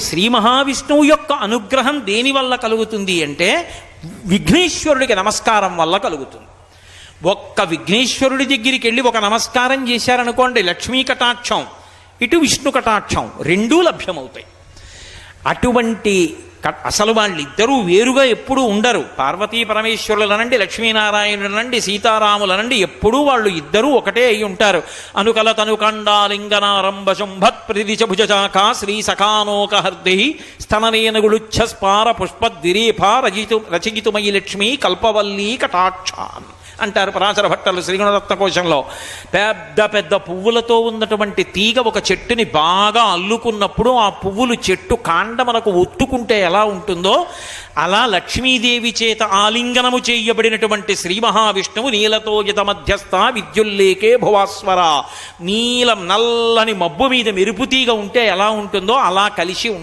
శ్రీ మహావిష్ణువు యొక్క అనుగ్రహం దేని వల్ల కలుగుతుంది అంటే విఘ్నేశ్వరుడికి నమస్కారం వల్ల కలుగుతుంది. ఒక్క విఘ్నేశ్వరుడి దగ్గరికి వెళ్ళి ఒక నమస్కారం చేశారనుకోండి లక్ష్మీ కటాక్షం ఇటు విష్ణు కటాక్షం రెండూ లభ్యమవుతాయి. అటువంటి అసలు వాళ్ళిద్దరూ వేరుగా ఎప్పుడూ ఉండరు. పార్వతీ పరమేశ్వరులనండి లక్ష్మీనారాయణులనండి సీతారాములనండి ఎప్పుడూ వాళ్ళు ఇద్దరూ ఒకటే అయి ఉంటారు. అనుకల తనుకండాలింగనారంభ శుంభత్ ప్రతిదిశ భుజచాక శ్రీ సఖానోకహర్ది స్తననేనగుళుచ్ఛ స్పార పుష్పద్విరేఫ రచితు రచయితుమయి లక్ష్మి కల్పవల్లి కటాక్షాన్ అంటారు పరాశర భట్టలు శ్రీగుణరత్న కోశంలో పెద్ద పెద్ద పువ్వులతో ఉన్నటువంటి తీగ ఒక చెట్టుని బాగా అల్లుకున్నప్పుడు ఆ పువ్వులు చెట్టు కాండమనకు ఒత్తుకుంటే ఎలా ఉంటుందో అలా లక్ష్మీదేవి చేత ఆలింగనము చేయబడినటువంటి శ్రీ మహావిష్ణువు నీలతో యత మధ్యస్థ విద్యుల్లేకే భువాస్వర. నీలం నల్లని మబ్బు మీద మెరుపుతీగా ఉంటే ఎలా ఉంటుందో అలా కలిసి ఉంటుంది